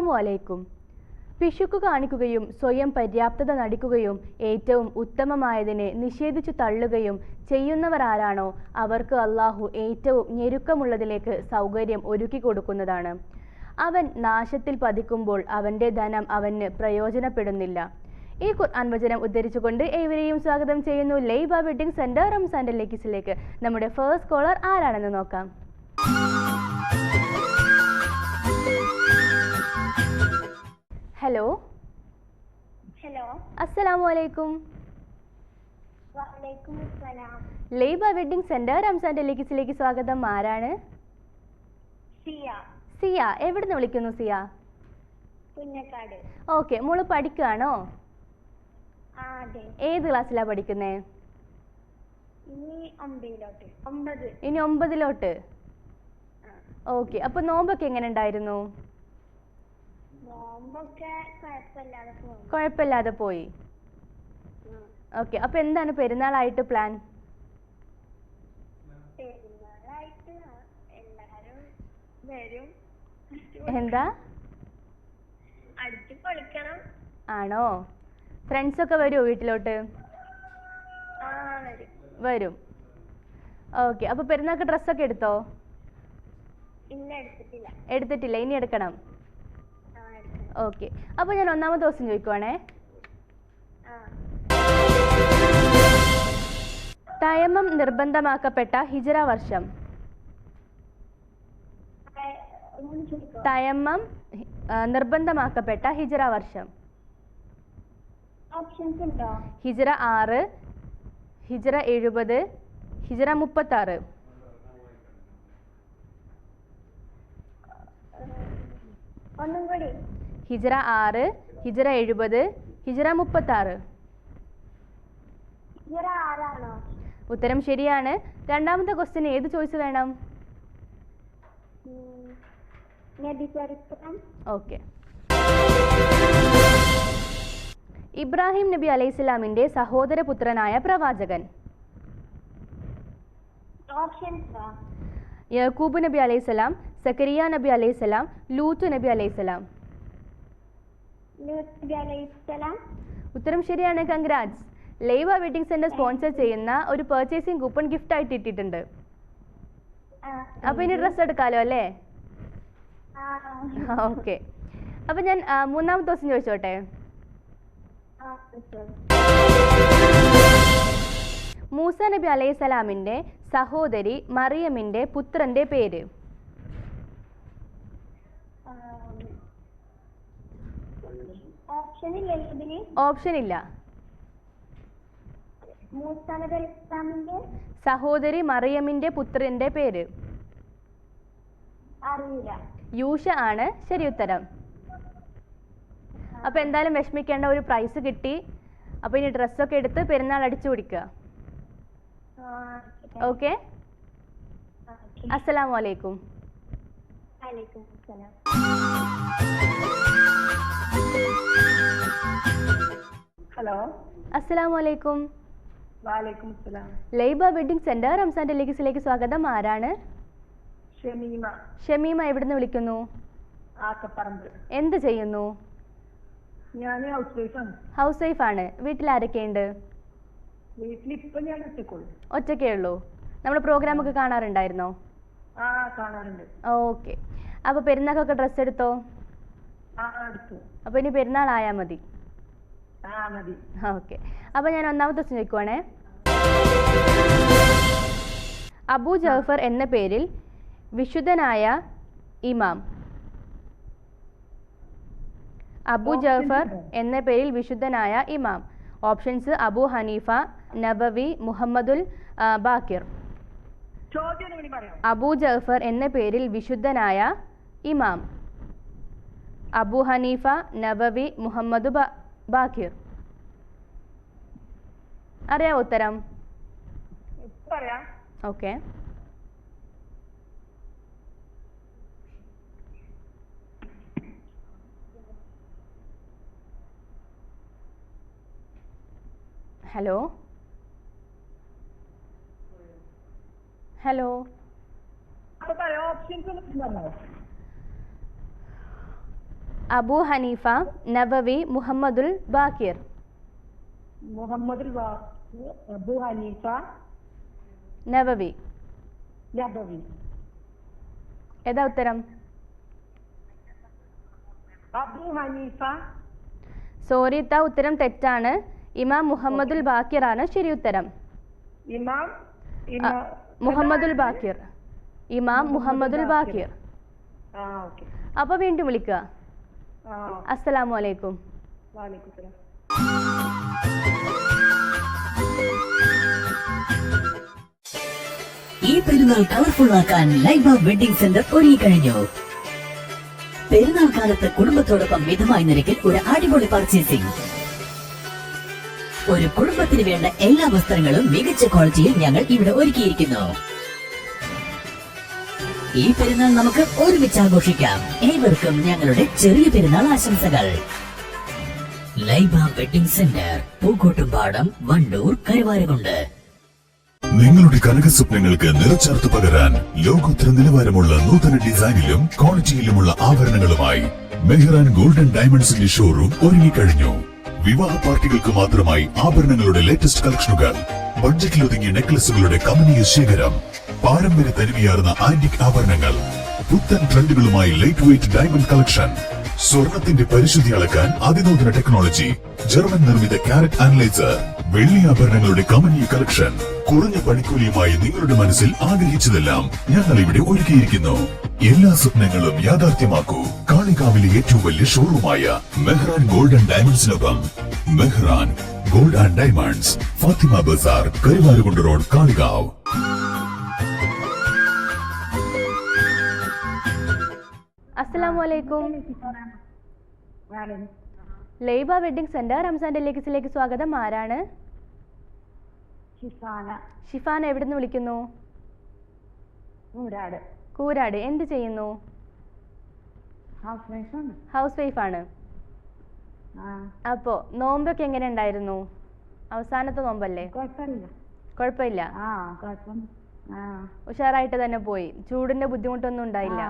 അസ്സലാമു അലൈക്കും. പിശുക്കു കാണിക്കുകയും സ്വയം പര്യാപ്തത നടിക്കുകയും ഏറ്റവും ഉത്തമമായതിനെ നിഷേധിച്ചു തള്ളുകയും ചെയ്യുന്നവർ ആരാണോ അവർക്ക് അള്ളാഹു ഏറ്റവും ഞെരുക്കമുള്ളതിലേക്ക് സൗകര്യം ഒരുക്കി കൊടുക്കുന്നതാണ്. അവൻ നാശത്തിൽ പതിക്കുമ്പോൾ അവന്റെ ധനം അവന് പ്രയോജനപ്പെടുന്നില്ല. ഈ ഖുർആൻ വചനം ഉദ്ധരിച്ചുകൊണ്ട് ഏവരെയും സ്വാഗതം ചെയ്യുന്നു. ലൈബ വെഡിങ് സെന്റർ റംസാന്റെ ലേക്കിസിലേക്ക്. നമ്മുടെ ഫേസ്റ്റ് കോളർ ആരാണെന്ന് നോക്കാം. ഹലോ ഹലോ അസ്സലാമു അലൈക്കും ലൈബ വെഡിങ് സെന്റർ റംസാൻ ലേക്കിസിലേക്ക് സ്വാഗതം. ആരാണ്? സിയ. സിയ. എവിടുന്ന് വിളിക്കുന്നു സിയ? പുന്നക്കാട്. ഓക്കെ. മോൾ പഠിക്കുകയാണോ ഏത് ക്ലാസ്സിലാ പഠിക്കുന്നേ? ഇനി ഒമ്പതിലോട്ട്. ഓക്കെ. അപ്പോൾ നോമ്പൊക്കെ എങ്ങനെ ഉണ്ടായിരുന്നു? നോമ്പൊക്കെ കുഴപ്പമില്ലാതെ പോയി. കുഴപ്പമില്ലാതെ പോയി. ഓക്കെ അപ്പൊ എന്താണ് പെരുന്നാളായിട്ട് പ്ലാൻ? പെരുന്നാളായിട്ട് എല്ലാരും വരും. എന്താ? അടിച്ചു പൊളിക്കണം. ആണോ? ഫ്രണ്ട്സൊക്കെ വരുമോ വീട്ടിലോട്ട്? വരും. ഓക്കെ അപ്പോൾ പെരുന്നാൾക്ക് ഡ്രസ്സൊക്കെ എടുത്തോ? എടുത്തിട്ടില്ല ഇനി എടുക്കണം. ഓക്കെ. അപ്പോൾ ഞാൻ ഒന്നാമത്തെ ദിവസം ചോദിക്കുവാണേ. തയമം നിർബന്ധമാക്കപ്പെട്ട ഹിജറ വർഷം. ആ, നിർബന്ധമാക്കപ്പെട്ട ഹിജറ വർഷം. ഹിജറ ആറ് ഹിജറ എഴുപത് ഹിജറ മുപ്പത്തി ആറ് ഒന്നും കൂടി. ഹിജറ ആറ് ഹിജറ എഴുപത് ഹിജറ മുപ്പത്താറ്. ഉത്തരം ശരിയാണ്. രണ്ടാമത്തെ ക്വസ്റ്റ്യൻ ഏത് ചോയ്സ് വേണം? ഓക്കെ. ഇബ്രാഹിം നബി അലൈഹിസ്ലാമിന്റെ സഹോദരപുത്രനായ പ്രവാചകൻ. യക്കൂബ് നബി അലൈഹിസ്സലാം സക്കരിയ നബി അലൈഹിസ്സലാം ലൂത്ത് നബി അലൈഹിസ്സലാം ഉത്തരം ശരിയാണ് congrats Laiba wedding centre sponsor ചെയ്യുന്ന ഒരു പർച്ചേസിംഗ് കൂപ്പൺ ഗിഫ്റ്റ് ആയിട്ട് ഇട്ടിട്ടുണ്ട്. അപ്പൊ ഇനി ഡ്രസ് എടുക്കാലോ അല്ലേ? ഓക്കെ. അപ്പൊ ഞാൻ മൂന്നാമത്തെ ദിവസം ചോദിച്ചോട്ടെ. മൂസ നബി അലൈഹിസ്സലാമിന്റെ സഹോദരി മറിയമിന്റെ പുത്രന്റെ പേര് ആ, ഓപ്ഷൻ ഇല്ലേ സഹോദരി മറിയമ്മിന്റെ പുത്രന്റെ പേര്. യൂഷ ആണ് ശരി ഉത്തരം. അപ്പൊ എന്തായാലും വിഷമിക്കേണ്ട ഒരു പ്രൈസ് കിട്ടി. അപ്പൊ ഇനി ഡ്രസ്സൊക്കെ എടുത്ത് പെരുന്നാൾ അടിച്ചു പിടിക്കുക ഓക്കെ. അസ്സലാമലൈക്കും വലൈക്കും അസ്സലാം. ഹലോ. അസ്സലാമു അലൈക്കും വാലൈക്കും അസ്സലാം ലൈബ വെഡിങ് സെന്റർ റംസാൻ ലേക്കിസിലേക്ക് സ്വാഗതം. ആരാണ്? ഷമീമ. ഷമീമ എവിടുന്ന് വിളിക്കുന്നു? ആക്കപ്പറമ്പ്. എന്ത് ചെയ്യുന്നു? ഞാൻ ഹൗസ് വൈഫാണ്. ഹൗസ് വൈഫ് ആണ് വീട്ടിൽ ആരൊക്കെയുണ്ട് വീട്ടിൽ ഇപ്പോൾ ഞാൻ ഒറ്റക്കുള്ളൂ. ഒറ്റക്കേ ഉള്ളൂ നമ്മുടെ പ്രോഗ്രാം ഒക്കെ കാണാറുണ്ടായിരുന്നോ? ആ കാണാറുണ്ട്. ഓക്കെ. അപ്പോൾ പെരുന്നാക്കൊക്കെ ഡ്രസ്സ് എടുത്തോ ആ എടുത്തു. അപ്പോൾ ഇനി പെരുന്നാൾ ആയാൽ മതി. ഓക്കെ. അപ്പോൾ ഞാൻ ഒന്നാമത്തെ ദിവസം ചോദിക്കുവാണേ. അബൂ ജഫർ എന്ന പേരിൽ വിശുദ്ധനായ ഇമാം. അബു ജഫർ എന്ന പേരിൽ വിശുദ്ധനായ ഇമാം. ഓപ്ഷൻസ് അബു ഹനീഫ നബവി മുഹമ്മദുൽ ബാക്കിർ. അബു ജഫർ എന്ന പേരിൽ വിശുദ്ധനായ ഇമാം. അബു ഹനീഫ നബവി മുഹമ്മദ് ബാക്കിർ അറിയാവോ ഉത്തരം? Okay. Hello? Hello? Options Abu Hanifa Nawawi മുഹമ്മദുൽ Baqir. Muhammad Abu Haneefa നബവി നബവി ഏതാ ഉത്തരം? അബു ഹനീഫ. സോറി താ ഉത്തരം തെറ്റാണ്. ഇമാം മുഹമ്മദുൽ ബാക്കിർ ആണ് ശരി ഉത്തരം. ഇമാം മുഹമ്മദുൽ ബാക്കിർ. ഇമാം മുഹമ്മദുൽ ബാക്കിർ. അപ്പൊ വീണ്ടും വിളിക്കുക. ആ. അസ്സലാമു അലൈക്കും വാലേക്കും സലാം ഈ പെരുന്നാൾ കളർഫുൾ ആക്കാൻ ലൈബ വെഡിംഗ് സെന്റർ ഒരുങ്ങി കഴിഞ്ഞു പെരുന്നാൾ കാലത്ത് കുടുംബത്തോടൊപ്പം മിതമായ നിരക്കിൽ ഒരു അടിപൊളി പർച്ചേസിംഗ് ഒരു കുടുംബത്തിന് വേണ്ട എല്ലാ വസ്ത്രങ്ങളും മികച്ച ക്വാളിറ്റിയിൽ ഞങ്ങൾ ഇവിടെ ഒരുക്കിയിരിക്കുന്നു. ഈ പെരുന്നാൾ നമുക്ക് ഒരുമിച്ച് ആഘോഷിക്കാം. ഏവർക്കും ഞങ്ങളുടെ ചെറിയ പെരുന്നാൾ ആശംസകൾ. Laiba wedding centre Pookkottumpadam Wandoor Karuvarakundu. നിങ്ങളുടെ കനക സ്വപ്നങ്ങൾക്ക് നിറച്ചേർത്ത് പകരാൻ ലോകോത്തര നിലവാരമുള്ള നൂതന ഡിസൈനിലും ക്വാളിറ്റിയിലുമുള്ള ആഭരണങ്ങളുമായി മെഹ്റാൻ ഗോൾഡൻ ഡയമണ്ട്സിന്റെ ഷോറൂം ഒരുങ്ങിക്കഴിഞ്ഞു. വിവാഹ പാർട്ടികൾക്ക് മാത്രമായി ആഭരണങ്ങളുടെ ലേറ്റസ്റ്റ് കളക്ഷനുകൾ ബഡ്ജറ്റിൽ ഒതുങ്ങിയ നെക്ലസുകളുടെ കമനീയ ശേഖരം പാരമ്പര്യ തനിമയാർന്ന ആന്റിക് ആഭരണങ്ങൾ. പുത്തൻ ട്രെൻഡുകളുമായി ലൈറ്റ് വെയിറ്റ് ഡയമണ്ട് കളക്ഷൻ സ്വർണത്തിന്റെ പരിശുദ്ധി അളക്കാൻ അതിനൂതന ടെക്നോളജി ജർമ്മൻ നിർമ്മിത കാരറ്റ് അനലൈസർ വെള്ളി ആഭരണങ്ങളുടെ കമനീയ കളക്ഷൻ കുറഞ്ഞ പണിക്കൂലിയുമായി നിങ്ങളുടെ മനസ്സിൽ ആഗ്രഹിച്ചതെല്ലാം ഞങ്ങൾ ഇവിടെ ഒരുക്കിയിരിക്കുന്നു. എല്ലാ സ്വപ്നങ്ങളും യാഥാർത്ഥ്യമാക്കൂ. കാളികാവിലെ ഏറ്റവും വലിയ ഷോറൂമായ Mehran gold and ഡയമണ്ട്സിനൊപ്പം Mehran gold and diamonds Fathima Bazar Karuvarakund road Kalikavu. അസ്സലാമു അലൈക്കും ലൈബ വെഡിംഗ് സെന്റർ റംസാൻ ഡെലിക്സിലേക്ക് സ്വാഗതം. ആരാണ്? ഷിഫാന. എവിടെ നിന്ന് വിളിക്കുന്നു? കൂരാട്. എന്ത് ചെയ്യുന്നു? ഹൗസ് വൈഫാണ്. ആണ് അപ്പോ നോമ്പൊക്കെ എങ്ങനെ ഉണ്ടായിരുന്നു? അവസാനത്തെ നോമ്പല്ലേ? കുഴപ്പമില്ല. ഉഷാറായിട്ട് തന്നെ പോയി. ചൂടിന്റെ ബുദ്ധിമുട്ടൊന്നും ഉണ്ടായില്ല.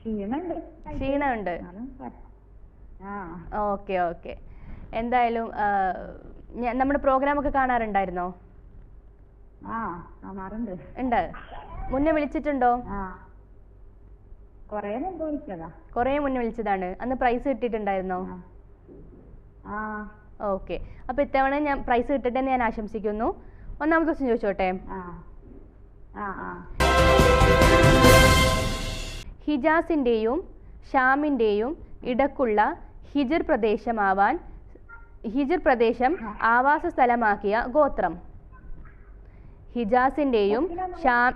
ക്ഷീണുണ്ട്. ക്ഷീണമുണ്ട് ഓക്കെ ഓക്കെ. എന്തായാലും നമ്മുടെ പ്രോഗ്രാം ഒക്കെ കാണാറുണ്ടായിരുന്നോ ഉണ്ട്. മുന്നേ വിളിച്ചിട്ടുണ്ടോ? കൊറേ മുന്നേ വിളിച്ചതാണ്. അന്ന് പ്രൈസ് കിട്ടിയിട്ടുണ്ടായിരുന്നോ? ഓക്കെ. അപ്പൊ ഇത്തവണ ഞാൻ പ്രൈസ് കിട്ടട്ടെ ഞാൻ ആശംസിക്കുന്നു. ഒന്നാമത്തെ ക്വസ്റ്റ്യൻ ചോദിച്ചോട്ടെ? ആ. ആ ആ. ഹിജാസിന്റെയും ഷാമിന്റെയും ഇടക്കുള്ള ഹിജിർ പ്രദേശമാവാൻ ഹിജിർ പ്രദേശം ആവാസ സ്ഥലമാക്കിയ ഗോത്രം. ഹിജാസിന്റെയും ഷാം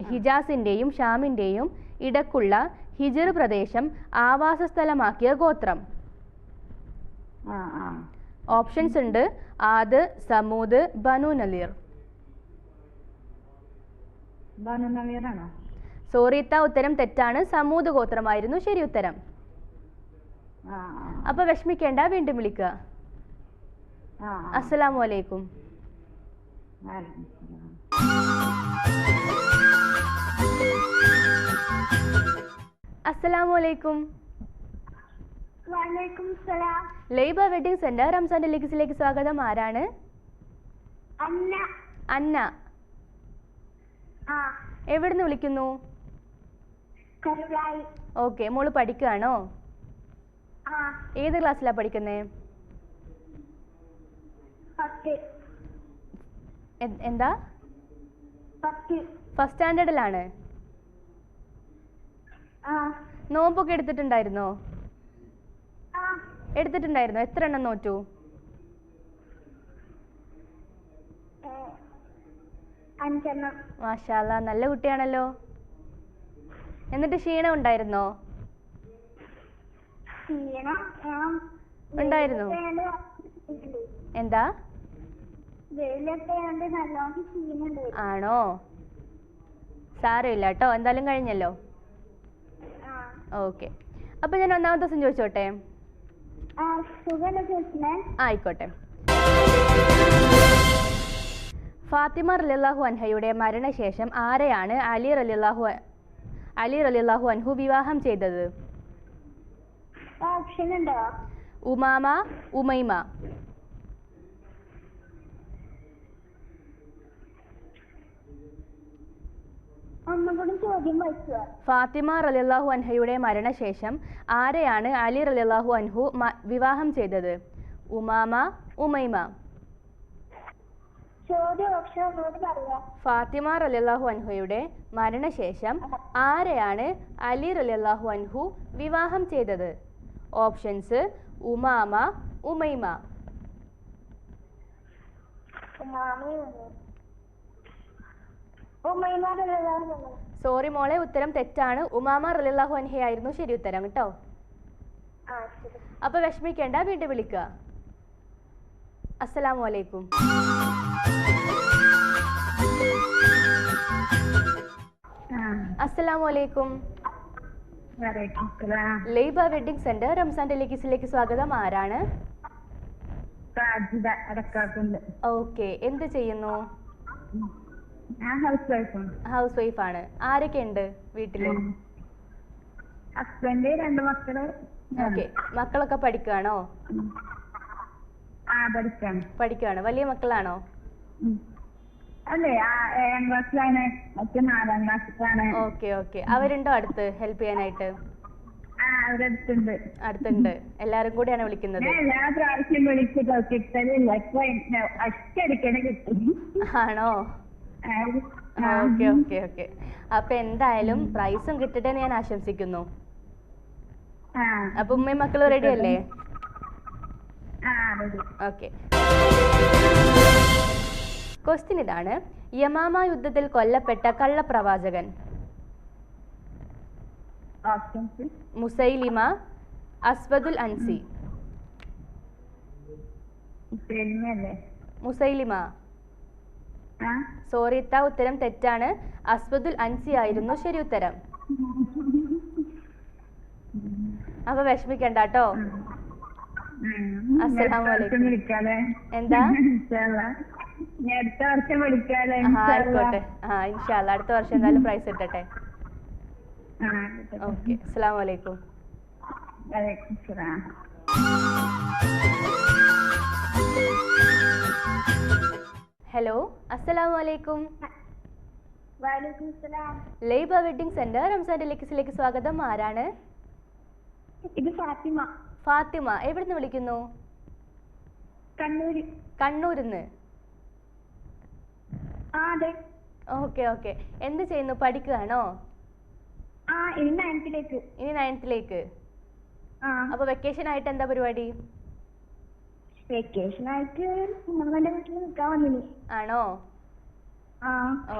ഹിജാസിന്റെയും ഷാമിന്റെയും ഇടക്കുള്ള ഹിജിർ പ്രദേശം ആവാസ സ്ഥലമാക്കിയ ഗോത്രം ഓപ്ഷൻസ് ഉണ്ട്. ആദ് സമൂദ് ബനു നലീർ. ബാനുനവീറാണോ സോറിത്ത ഉത്തരം തെറ്റാണ്. സമൂത് ഗോത്രമായിരുന്നു ശരി ഉത്തരം. അപ്പൊ വിഷമിക്കേണ്ട വീണ്ടും വിളിക്കുക. ആ അസ്സലാമു അലൈക്കും അസ്സലാമു അലൈക്കും വലൈക്കും സലാം. ലൈബ വെഡിങ് സെന്റർ റംസാൻ ഡെലിക്സിലേക്ക് സ്വാഗതം. ആരാണ്? അന്ന. എവിടുന്ന് വിളിക്കുന്നു? ഓക്കെ മോൾ പഠിക്കുകയാണോ ഏത് ക്ലാസ്സിലാ പഠിക്കുന്നേ? എന്താ? ഫസ്റ്റ് സ്റ്റാൻഡേർഡിലാണ് നോമ്പൊക്കെ എടുത്തിട്ടുണ്ടായിരുന്നോ? എടുത്തിട്ടുണ്ടായിരുന്നോ? എത്ര എണ്ണം നോറ്റു മാഷാല്ല നല്ല കുട്ടിയാണല്ലോ. എന്നിട്ട് ക്ഷീണം ഉണ്ടായിരുന്നോ? ഉണ്ടായിരുന്നു. എന്താ? ആണോ? സാരമില്ല കേട്ടോ. എന്തായാലും കഴിഞ്ഞല്ലോ. ഓക്കെ. അപ്പൊ ഞാൻ ഒന്നാമത്തെ ദിവസം ചോദിച്ചോട്ടെ? ആയിക്കോട്ടെ. ഫാത്തിമ റലിള്ളാഹു അൻഹയുടെ മരണശേഷം ആരെയാണ് അലി റലിയല്ലാഹു അലി റലിയല്ലാഹു അൻഹു വിവാഹം ചെയ്തത്? ഉമാമ ഉമൈമ. ഫാത്തിമ റലിയല്ലാഹു അൻഹയുടെ മരണശേഷം ആരെയാണ് അലി റലിയല്ലാഹു അൻഹു വിവാഹം ചെയ്തത്? ഉമാമ ഉമൈമ ചോദ്യം ഓപ്ഷൻ ഒന്നുകൂടി പറയുക ഫാത്തിമ റലിയല്ലാഹു അൻഹയുടെ മരണശേഷം ആരെയാണ് അലി റലിയല്ലാഹു അൻഹു വിവാഹം ചെയ്തത്? ഓപ്ഷൻസ് ഉമാമ ഉമൈമ. സോറി മോളെ ഉത്തരം തെറ്റാണ്. ഉമാമ റലിയല്ലാഹു അൻഹയായിരുന്നു ശരി ഉത്തരം കേട്ടോ? അപ്പൊ വിഷമിക്കേണ്ട വീണ്ടും വിളിക്കുക. അസ്സലാമു അസ്സലാമു അലൈക്കും വലൈക്കും സലാം ലൈബ വെഡിങ് സെന്റർ റംസാൻ ടെലിക്കിസിലേക്ക് സ്വാഗതം. ആരാണ്? ഓക്കെ എന്ത് ചെയ്യുന്നു? ഹൗസ് വൈഫ് ആണ് ആരൊക്കെ ഉണ്ട് വീട്ടിൽ? ഹസ്ബൻഡ് രണ്ട് മക്കൾ. ഓക്കെ മക്കളൊക്കെ പഠിക്കുകയാണോ പഠിക്കാണ്. പഠിക്കുകയാണ് വലിയ മക്കളാണോ? ഉം. അതെ ആ ഏഴാം ക്ലാസ്സിലാണ് മറ്റേ നാലാം ക്ലാസ്സിലാണ്. Okay okay. അവരുണ്ടോ അടുത്ത് ഹെൽപ്പ് ചെയ്യാനായിട്ട്? അടുത്തുണ്ട് അടുത്തുണ്ട്. എല്ലാരും കൂടിയാണ് വിളിക്കുന്നത്. എല്ലാ പ്രാവശ്യം കിട്ടലില്ല. കിട്ടും. ആണോ? Okay okay okay. അപ്പൊ എന്തായാലും പ്രൈസും കിട്ടട്ടെ എന്ന് ഞാൻ ആശംസിക്കുന്നു. അപ്പൊ ഉമ്മയും മക്കളും റെഡി അല്ലേ. ഓക്കെ. ക്വസ്റ്റ്യൻ ഇതാണ് യമാമ യുദ്ധത്തിൽ കൊല്ലപ്പെട്ട കള്ളപ്രവാചകൻ. മുസൈലിമ അസ്വദുൽ അൻസി. മുസൈലിമ. സോറി ഇത്ത ഉത്തരം തെറ്റാണ്. അസ്വദുൽ അൻസി ആയിരുന്നു ശരി ഉത്തരം. അപ്പൊ വിഷമിക്കണ്ട കേട്ടോ. ഉം. അസ്സലാമു അലൈക്കും. വർഷം എന്താ? അടുത്ത വർഷം ആയിക്കോട്ടെ. ആ ഇൻഷാല്ല അടുത്ത വർഷം എന്തായാലും പ്രൈസ് കിട്ടട്ടെ ഓക്കെ അസ്സാം വലൈക്കും ഹലോ അസ്സലാമു അലൈക്കും. ലൈബ വെഡിങ് സെന്റർ റംസാൻ ഡെലിക്സിലേക്ക് സ്വാഗതം. ആരാണ്? ഇത് ഫാത്തിമ. ഫാത്തിമ. എവിടുന്ന് വിളിക്കുന്നു? കണ്ണൂര്. കണ്ണൂരിന്ന്. ആ അതെ. Okay okay. എന്ത് ചെയ്യുന്നു? പഠിക്കുകയാണോ ആ ഇനി നയൻത്തിലേക്ക് ഇനി നയൻത്തിലേക്ക് ആ. അപ്പൊ വെക്കേഷൻ ആയിട്ട് എന്താ പരിപാടി? വെക്കേഷൻ ആയിട്ട് ഞങ്ങളുടെ വീട്ടിൽ നിൽക്കാൻ വന്നിനി. ആണോ? ആ.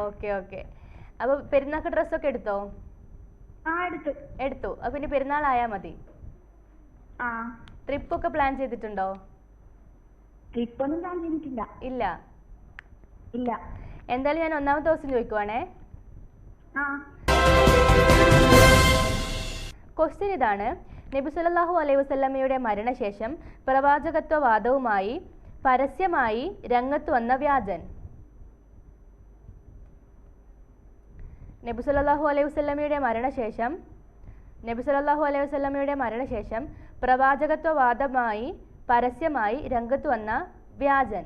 Okay okay. അപ്പൊ പെരുന്നാക്ക് ഡ്രസ്സൊക്കെ എടുത്തോ? ആ എടുത്തു. എടുത്തു. അപ്പൊ ഇനി പെരുന്നാൾ ആയാ മതി. ആ. ട്രിപ്പ് ഒക്കെ പ്ലാൻ ചെയ്തിട്ടുണ്ടോ? ട്രിപ്പ് ഒന്നും പ്ലാൻ ചെയ്തിട്ടില്ല. ഇല്ല. ഇല്ല. എന്തായാലും ഞാൻ ഒന്നാമത്തെ ദിവസം ചോദിക്കുവാണേ. ക്വസ്റ്റ്യൻ ഇതാണ്. നബി സല്ലല്ലാഹു അലൈഹി വസല്ലമയുടെ മരണശേഷം പ്രവാചകത്വവാദവുമായി പരസ്യമായി രംഗത്ത് വന്ന വ്യാജൻ. നബി സല്ലല്ലാഹു അലൈഹി വസല്ലമയുടെ മരണശേഷം നബി സല്ലല്ലാഹു അലൈഹി വസല്ലമയുടെ മരണശേഷം പ്രവാചകത്വവാദമായി പരസ്യമായി രംഗത്ത് വന്ന വ്യാജൻ.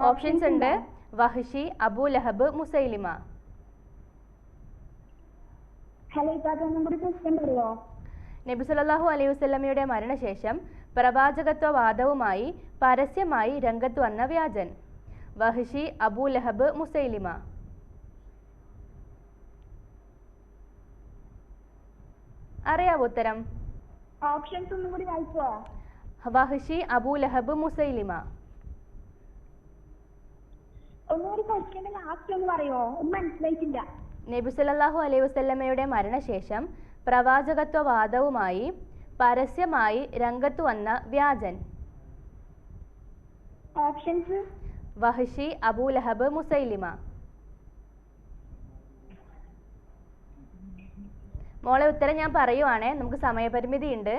ഓപ്ഷൻസ് ഉണ്ട്. വഹിഷി അബു ലഹബ് മുസൈലിമ. നബി സല്ലല്ലാഹു അലൈഹി വസല്ലമയുടെ മരണശേഷം പ്രവാചകത്വവാദവുമായി പരസ്യമായി രംഗത്ത് വന്ന വ്യാജൻ. വഹിഷി അബു ലഹബ് മുസൈലിമ. അറിയാവോ ഉത്തരം? ഓപ്ഷൻസ് ഒന്നും കൂടി വഹിഷി അബൂ ലഹബ് മുസൈലിമ. ഒന്നുകൂടി ക്വസ്റ്റ്യൻ ലാസ്റ്റ് ഒന്ന് പറയുമോ ഒന്നും മനസ്സിലായിട്ടില്ല. നബി സല്ലല്ലാഹു അലൈഹി വസല്ലമയുടെ മരണശേഷം പ്രവാചകത്വവാദവുമായി പരസ്യമായി രംഗത്ത് വന്ന വ്യാജൻ. Options Wahshi Abu Lahab Musaylima. മോളെ ഉത്തരം ഞാൻ പറയുവാണേ. നമുക്ക് സമയപരിമിതി ഉണ്ട്.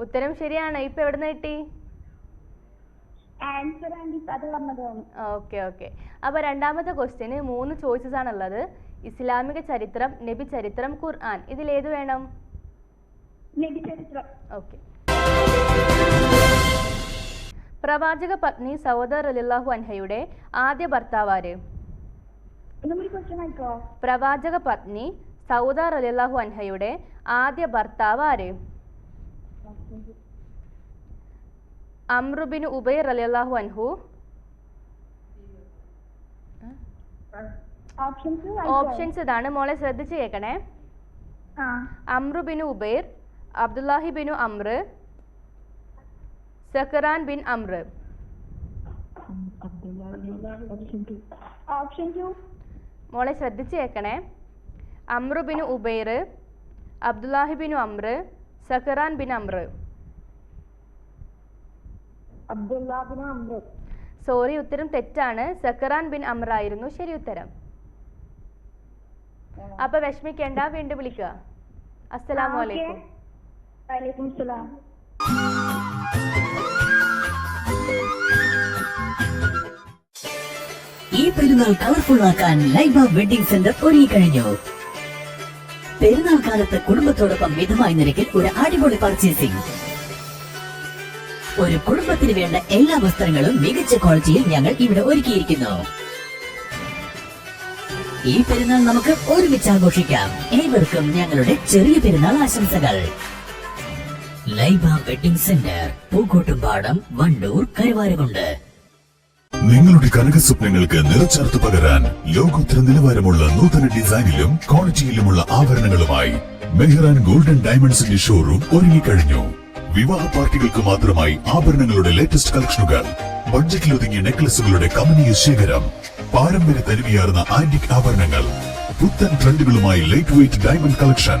ഉത്തരം ശരിയാണ്. ഇപ്പൊ എവിടുന്ന് കിട്ടി? ആൻസർ ആന്റി അത് പറഞ്ഞതാണ് ഓക്കെ ഓക്കെ അപ്പോൾ രണ്ടാമത്തെ ക്വസ്റ്റ്യന് മൂന്ന് ചോയ്സസ് ആണുള്ളത്. ഇസ്ലാമിക ചരിത്രം നബി ചരിത്രം ഖുർആൻ. ഇതിലേത് വേണം? നബി ചരിത്രം. ഓക്കെ പ്രവാചക പത്നി സൗദ റലില്ലാഹു അൻഹയുടെ ആദ്യ ക്വസ്റ്റ്യൻ വായിക്കോ പ്രവാചക പത്നി സൗദ റലില്ലാഹു അൻഹയുടെ ആദ്യ ഭർത്താവ് ആര്? അമ്രുബിന് ഉബൈർ റലിയല്ലാഹു അൻഹു. ഓപ്ഷൻസ് ഇതാണ്. മോളെ ശ്രദ്ധിച്ച് കേൾക്കണേ അമ്രു ഉബൈർ അബ്ദുല്ലാഹി ബിനു അമ്ര സക്കറാൻ ബിൻ അമ്ര. മോളെ ശ്രദ്ധിച്ച് കേൾക്കണേ അമ്രു ഉബൈർ അബ്ദുല്ലാഹി ബിനു അമ്ര സക്കറാൻ ബിൻ അമ്ര. സോറി ഉത്തരം തെറ്റാണ്. സക്കറാൻ ബിൻ അമ്ര ആയിരുന്നു. ശരി ഉത്തരം. അപ്പൊ വിഷമിക്കേണ്ട വീണ്ടും വിളിക്കുക. അസ്സലാമു അലൈക്കും. വലൈക്കും സലാം. ഈ പെരുന്നാൾ കളർഫുൾ ആക്കാൻ ലൈബ വെഡിംഗ് സെന്റർ ഒരുങ്ങി കഴിഞ്ഞു പെരുന്നാൾ കാലത്ത് കുടുംബത്തോടൊപ്പം മിതമായ നിരക്കിൽ ഒരു അടിപൊളി പർച്ചേസിംഗ് ഒരു കുടുംബത്തിന് വേണ്ട എല്ലാ വസ്ത്രങ്ങളും മികച്ച ക്വാളിറ്റിയിൽ ഞങ്ങൾ ഇവിടെ ഒരുക്കിയിരിക്കുന്നു. ഈ പെരുന്നാൾ നമുക്ക് ഒരുമിച്ച് ആഘോഷിക്കാം. ഏവർക്കും ഞങ്ങളുടെ ചെറിയ പെരുന്നാൾ ആശംസകൾ. Laiba wedding centre Pookkottumpadam Wandoor Karuvarakundu. നിങ്ങളുടെ കനക സ്വപ്നങ്ങൾക്ക് നിറച്ചേർത്ത് പകരാൻ ലോകോത്തര നിലവാരമുള്ള നൂതന ഡിസൈനിലും ക്വാളിറ്റിയിലുമുള്ള ആഭരണങ്ങളുമായി മെഹ്റാൻ ഗോൾഡൻ ഡയമണ്ട്സിന്റെ ഷോറൂം ഒരുങ്ങിക്കഴിഞ്ഞു. വിവാഹ പാർട്ടികൾക്ക് മാത്രമായി ആഭരണങ്ങളുടെ ലേറ്റസ്റ്റ് കളക്ഷനുകൾ ബഡ്ജറ്റിൽ ഒതുങ്ങിയ നെക്ലസുകളുടെ കമനീയ ശേഖരം പാരമ്പര്യ തനിമയാർന്ന ആന്റിക് ആഭരണങ്ങൾ പുത്തൻ ട്രെൻഡുകളുമായി light weight diamond collection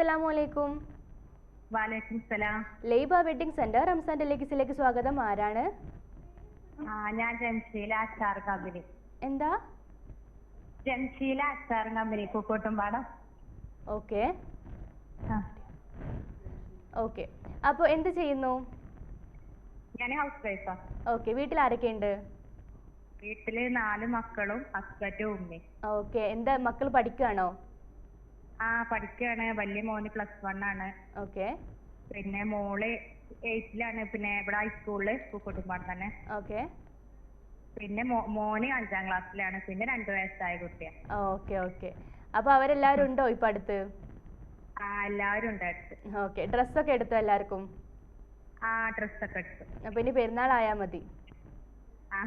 Hello അസ്സലാമു അലൈക്കും വാലേക്കും സലാം ലൈബ വെഡിംഗ് സെന്റർ റംസാന്റെ ലേക്കിസിലേക്ക് സ്വാഗതം. ആരാണ്? ഞാൻ ജംഷീല അച്ചാർ കമ്പനി. എന്താ? ജംഷീല അച്ചാർ കമ്പനി പൂക്കോട്ടുംപാടം. ഓക്കെ. ഓക്കെ. അപ്പോ എന്ത് ചെയ്യുന്നു? ഞാൻ ഹൗസ് വൈഫാ. ഓക്കെ. വീട്ടിൽ ആരൊക്കെയുണ്ട്? വീട്ടിൽ നാല് മക്കളും ഹസ്ബൻഡും ഉമ്മയും. ഓക്കെ. എന്താ മക്കൾ പഠിക്കുകയാണോ ആ പഠിക്കാണ്. വലിയ മോന് പ്ലസ് വൺ ആണ്. ഓക്കെ പിന്നെ മോൾ എയ്റ്റിലാണ് പിന്നെ ഇവിടെ ഹൈസ്കൂളിൽ പൂക്കോട്ടുംപാടം തന്നെ. ഓക്കെ പിന്നെ മോ- മോന് അഞ്ചാം ക്ലാസ്സിലാണ് പിന്നെ രണ്ടു വയസ്സായ കുട്ടിയാ. ഓക്കെ ഓക്കെ അപ്പോൾ അവരെല്ലാരും ഉണ്ടോ ഇപ്പൊ അടുത്ത്? ആ എല്ലാവരും ഉണ്ട് അടുത്ത്. ഓക്കെ ഡ്രസ്സൊക്കെ എടുത്തോ എല്ലാവർക്കും? ആ ഡ്രസ്സൊക്കെ എടുത്തു. അപ്പോൾ ഇനി പെരുന്നാളായാ മതി. ആ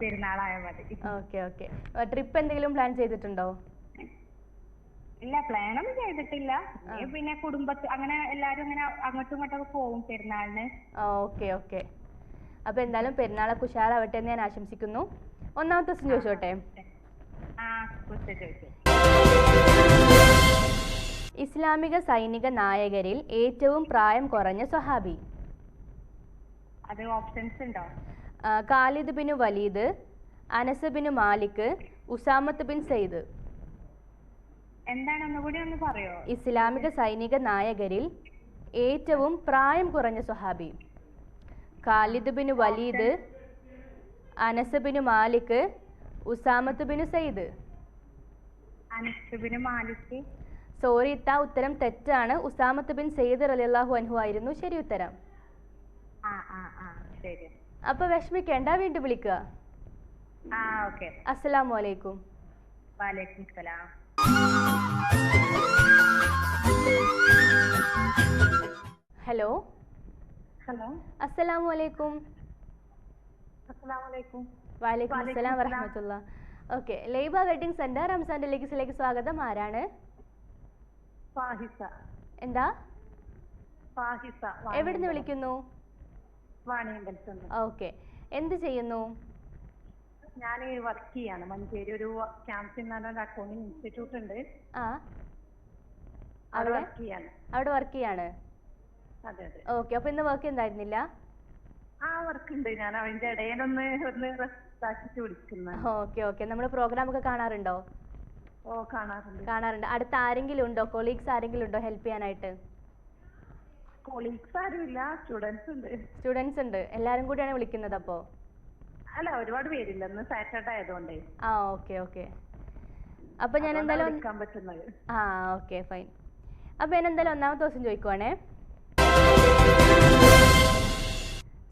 പെരുന്നാളായ മതി. ഓക്കെ ഓക്കെ ട്രിപ്പ് എന്തെങ്കിലും പ്ലാൻ ചെയ്തിട്ടുണ്ടോ? ഇല്ല പ്ലാനൊന്നും ചെയ്തിട്ടില്ല. പിന്നെ കുടുംബത്ത് അങ്ങനെ എല്ലാരും ഇങ്ങനെ അങ്ങോട്ടും ഇങ്ങോട്ടും പോകും പെരുന്നാളിന്. Okay okay. അപ്പോൾ എന്തായാലും പെരുന്നാളൊക്കെ ഉഷാറാവട്ടെ എന്ന് ഞാൻ ആശംസിക്കുന്നു. ഒന്നാമത്തെ ദിവസം ചോദിച്ചോട്ടെ? ഇസ്ലാമിക സൈനിക നായകരിൽ ഏറ്റവും പ്രായം കുറഞ്ഞ സ്വഹാബി? അത് ഓപ്ഷൻസ് ഉണ്ടോ? Khalid bin Walid Anas bin Malik Usamath bin Zaid. എന്താണ്? ഒന്നുകൂടി ഒന്ന് പറയോ? ഇസ്ലാമിക സൈനിക നായകരിൽ ഏറ്റവും പ്രായം കുറഞ്ഞ സ്വഹാബി Khalid bin Walid Anas bin Malik Usamath bin Zaid. Malik. Sorry ഇത്ത ഉത്തരം തെറ്റാണ്. ഉസാമത്ത് ബിൻ സെയ്ദ് റലിയല്ലാഹു അൻഹു ആയിരുന്നു. ശരി ഉത്തരം. അപ്പൊ വിഷമിക്കേണ്ട വീണ്ടും വിളിക്കുക. ആ ഓക്കെ. അസ്സലാമു അലൈക്കും. വാലേക്കും സലാം ഹലോ ഹലോ അസ്സലാമു അലൈക്കും വലൈക്കും അസ്സലാം സലാം. വറഹമത്തുള്ള. ഓക്കെ ലൈബ വെഡിങ് സെന്റർ റംസാന്റെ ലേക്കിസിലേക്ക് സ്വാഗതം. ആരാണ്? എന്താ? എവിടുന്ന് വിളിക്കുന്നു? ഓക്കെ എന്ത് ചെയ്യുന്നു? ഞാൻ വർക്ക് ചെയ്യാണ്. മഞ്ചേരി ഒരു ക്യാമ്പസിൽ നിന്ന് അക്കൗണ്ടിങ് ഇൻസ്റ്റിറ്റ്യൂട്ട് ഉണ്ട്. ആ. അവിടെ വർക്ക് ചെയ്യാണ്. അവിടെ വർക്ക് ചെയ്യാണ്? അതെ അതെ. ഓക്കെ അപ്പോൾ ഇന്ന് വർക്ക് ഉണ്ടായിരുന്നില്ല ആ വർക്ക് ഉണ്ട്. ഞാൻ അതിന്റെ ഇടയിലൊന്ന് ഒന്ന് റെസ്റ്റ് ആക്കിട്ട് വിളിക്കുന്ന ഓക്കെ ഓക്കെ നമ്മൾ പ്രോഗ്രാം ഒക്കെ കാണാറുണ്ടോ? ഓ കാണാറുണ്ട്. കാണാറുണ്ട്. അടുത്ത് ആരെങ്കിലും ഉണ്ടോ? കൊളീഗ്സ് ആരെങ്കിലും ഉണ്ടോ ഹെൽപ്പ് ചെയ്യാനായിട്ട്? കൊളീഗ്സ് ആരും ഇല്ല സ്റ്റുഡൻസ് ഉണ്ട്. സ്റ്റുഡൻസ് ഉണ്ട്. എല്ലാവരും കൂടിയാണ് വിളിക്കുന്നത് അപ്പോൾ അല്ല ഒരുപാട് പേരില്ല. ഇന്ന് സാറ്റർഡേ ആയതുകൊണ്ടേ. ആ ഓക്കെ ഓക്കെ. അപ്പൊ ഞാൻ എന്തായാലും വിളിക്കാൻ പറ്റുന്നത്. ആ ഓക്കെ ഫൈൻ. അപ്പൊ ഞാൻ എന്തായാലും ഒന്നാമത്തെ ദിവസം ചോദിക്കുവാണേ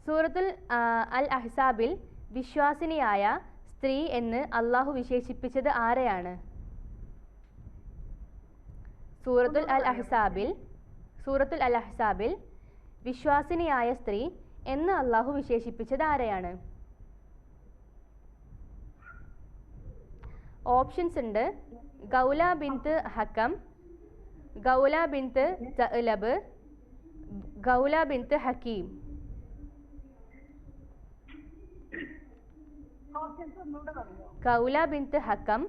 സൂറത്തുൽ അൽ അഹ്സാബിൽ വിശ്വാസിനിയായ സ്ത്രീ എന്ന് അള്ളാഹു വിശേഷിപ്പിച്ചത് ആരെയാണ്? സൂറത്തുൽ അൽ അഹ്സാബിൽ സൂറത്തുൽ അൽ അഹ്സാബിൽ വിശ്വാസിനിയായ സ്ത്രീ എന്ന് അള്ളാഹു വിശേഷിപ്പിച്ചത് ആരെയാണ്? ഓപ്ഷൻസ് ഉണ്ട്. ഗൗല ബിന്ത് ഹക്കം ഗൗല ബിന്ത് തലബ് ഗൗല ബിന്ത് ഹക്കീം. കൗല ബിന്ത് ഹക്കം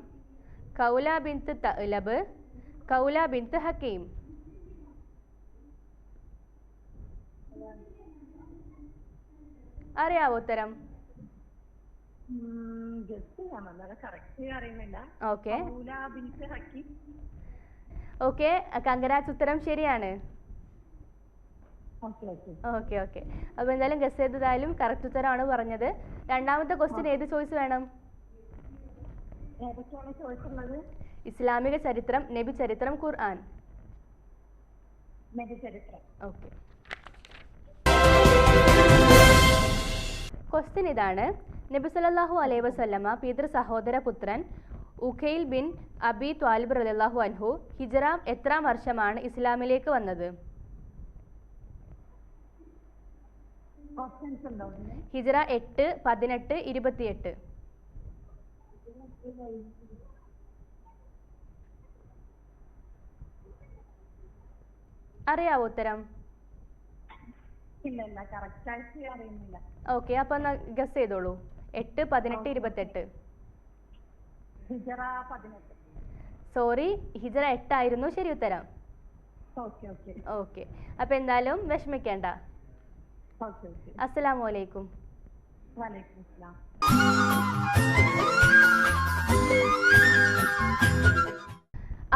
കൗല ബിന്ത് തഅലബ് കൗല ബിന്ത് ഹക്കീം. അറിയാവോ ഉത്തരം? ഓക്കെ ഓക്കെ കങ്കരാജ് ഉത്തരം ശരിയാണ്. ഓക്കെ ഓക്കെ അപ്പോൾ എന്തായാലും ഗസ് ചെയ്തതായാലും കറക്റ്റ് ഉത്തരമാണ് പറഞ്ഞത്. രണ്ടാമത്തെ ക്വസ്റ്റ്യൻ ഏത് ചോയ്സ് വേണം? ഇസ്ലാമിക ചരിത്രം നബി ചരിത്രം ഖുർആൻ. ഓക്കെ ക്വസ്റ്റ്യൻ ഇതാണ്. നബി സല്ലല്ലാഹു അലൈഹി വസല്ലമ പിതൃ സഹോദര പുത്രൻ ഉഖൈൽ ബിൻ അബി ത്വാലിബ് റലാഹു അൻഹു ഹിജറ എത്രാം വർഷമാണ് ഇസ്ലാമിലേക്ക് വന്നത്? ഹിജറ എട്ട് പതിനെട്ട് ഇരുപത്തിയെട്ട്. അറിയാവോ ഉത്തരം? ഓക്കെ അപ്പൊ ഗസ് ചെയ്തോളൂ. എട്ട് പതിനെട്ട് ഇരുപത്തെട്ട്. സോറി ഹിജറ എട്ടായിരുന്നു. ശരി ഉത്തരം. ഓക്കെ അപ്പൊ എന്തായാലും വിഷമിക്കേണ്ട. Okay okay. അസ്സലാമു അലൈക്കും. വലൈക്കും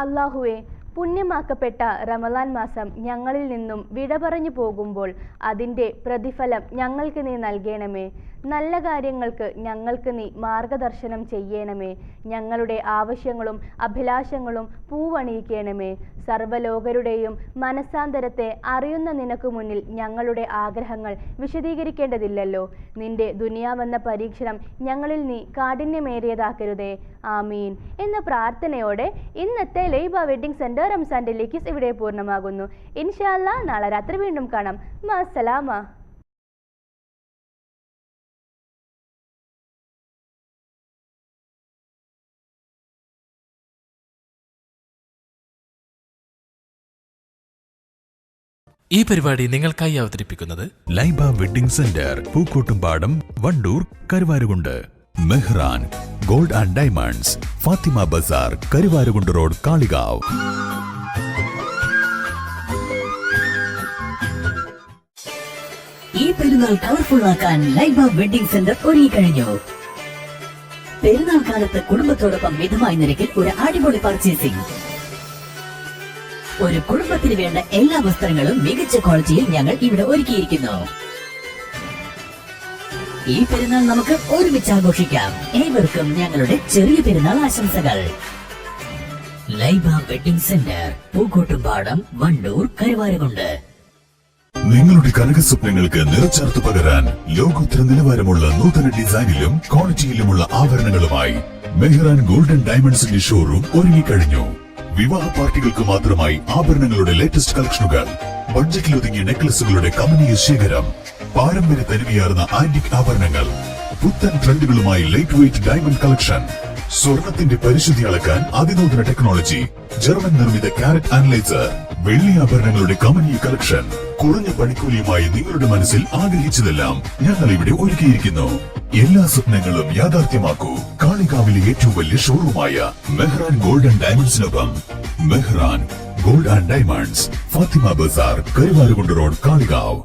അള്ളാഹുവെ പുണ്യമാക്കപ്പെട്ട റമലാൻ മാസം ഞങ്ങളിൽ നിന്നും വിട പറഞ്ഞു പോകുമ്പോൾ അതിന്റെ പ്രതിഫലം ഞങ്ങൾക്ക് നീ നൽകണമേ. നല്ല കാര്യങ്ങൾക്ക് ഞങ്ങൾക്ക് നീ മാർഗദർശനം ചെയ്യണമേ. ഞങ്ങളുടെ ആവശ്യങ്ങളും അഭിലാഷങ്ങളും പൂവണിയിക്കണമേ. സർവലോകരുടെയും മനസാന്തരത്തെ അറിയുന്ന നിനക്ക് മുന്നിൽ ഞങ്ങളുടെ ആഗ്രഹങ്ങൾ വിശദീകരിക്കേണ്ടതില്ലല്ലോ. നിന്റെ ദുനിയാവെന്ന പരീക്ഷണം ഞങ്ങളിൽ നീ കാഠിന്യമേറിയതാക്കരുതേ. ആമീൻ. എന്ന പ്രാർത്ഥനയോടെ ഇന്നത്തെ Laiba wedding centre Ramzan delights ഇവിടെ പൂർണമാകുന്നു. ഇൻഷാല്ല നാളെ രാത്രി വീണ്ടും കാണാം. മാസലാമ ഈ പരിപാടി നിങ്ങൾക്കായി അവതരിപ്പിക്കുന്നത് Laiba wedding centre Pookkottumpadam Wandoor Karuvarakund. Mehran gold and diamonds Fathima Bazar Karuvarakund road Kalikavu. ഈ പെരുന്നാൾ കളർഫുൾ ആക്കാൻ ലൈബ വെഡിംഗ് സെന്റർ ഒരുങ്ങി കഴിഞ്ഞു പെരുന്നാൾ കാലത്ത് കുടുംബത്തോടൊപ്പം മിതമായ നിരക്കിൽ ഒരു അടിപൊളി പർച്ചേസിംഗ് ഒരു കുടുംബത്തിന് വേണ്ട എല്ലാ വസ്ത്രങ്ങളും മികച്ച ക്വാളിറ്റിയിൽ ഞങ്ങൾ ഇവിടെ ഒരുക്കിയിരിക്കുന്നു. ഈ പെരുന്നാൾ നമുക്ക് ഒരുമിച്ച് ആഘോഷിക്കാം. ഏവർക്കും ഞങ്ങളുടെ ചെറിയ പെരുന്നാൾ ആശംസകൾ. Laiba wedding centre Pookkottumpadam Wandoor Karuvarakundu. നിങ്ങളുടെ കനക സ്വപ്നങ്ങൾക്ക് നിറച്ചേർത്ത് പകരാൻ ലോകോത്തര നിലവാരമുള്ള നൂതന ഡിസൈനിലും ക്വാളിറ്റിയിലുമുള്ള ആഭരണങ്ങളുമായി മെഹ്റാൻ ഗോൾഡൻ ഡയമണ്ട്സിന്റെ ഷോറൂം ഒരുങ്ങിക്കഴിഞ്ഞു. വിവാഹ പാർട്ടികൾക്ക് മാത്രമായി ആഭരണങ്ങളുടെ ലേറ്റസ്റ്റ് കളക്ഷനുകൾ ബഡ്ജറ്റിൽ ഒതുങ്ങിയ നെക്ലസുകളുടെ കമനീയ ശേഖരം പാരമ്പര്യ തനിമയാർന്ന ആന്റിക് ആഭരണങ്ങൾ പുത്തൻ ട്രെൻഡുകളുമായി ലൈറ്റ് വെയിറ്റ് ഡയമണ്ട് കളക്ഷൻ സ്വർണത്തിന്റെ പരിശുദ്ധി അളക്കാൻ അതിനൂതന ടെക്നോളജി ജർമ്മൻ നിർമ്മിത കാരറ്റ് അനലൈസർ വെള്ളി ആഭരണങ്ങളുടെ കമനീയ കളക്ഷൻ. കുറഞ്ഞ പണിക്കൂലിയുമായി നിങ്ങളുടെ മനസ്സിൽ ആഗ്രഹിച്ചതെല്ലാം ഞങ്ങൾ ഇവിടെ ഒരുക്കിയിരിക്കുന്നു. എല്ലാ സ്വപ്നങ്ങളും യാഥാർത്ഥ്യമാക്കൂ. കാളികാവിലെ ഏറ്റവും വലിയ ഷോറൂമായ Mehran gold and ഡയമണ്ട്സിനൊപ്പം Mehran gold and diamonds Fathima Bazar Karuvarakund road Kalikavu.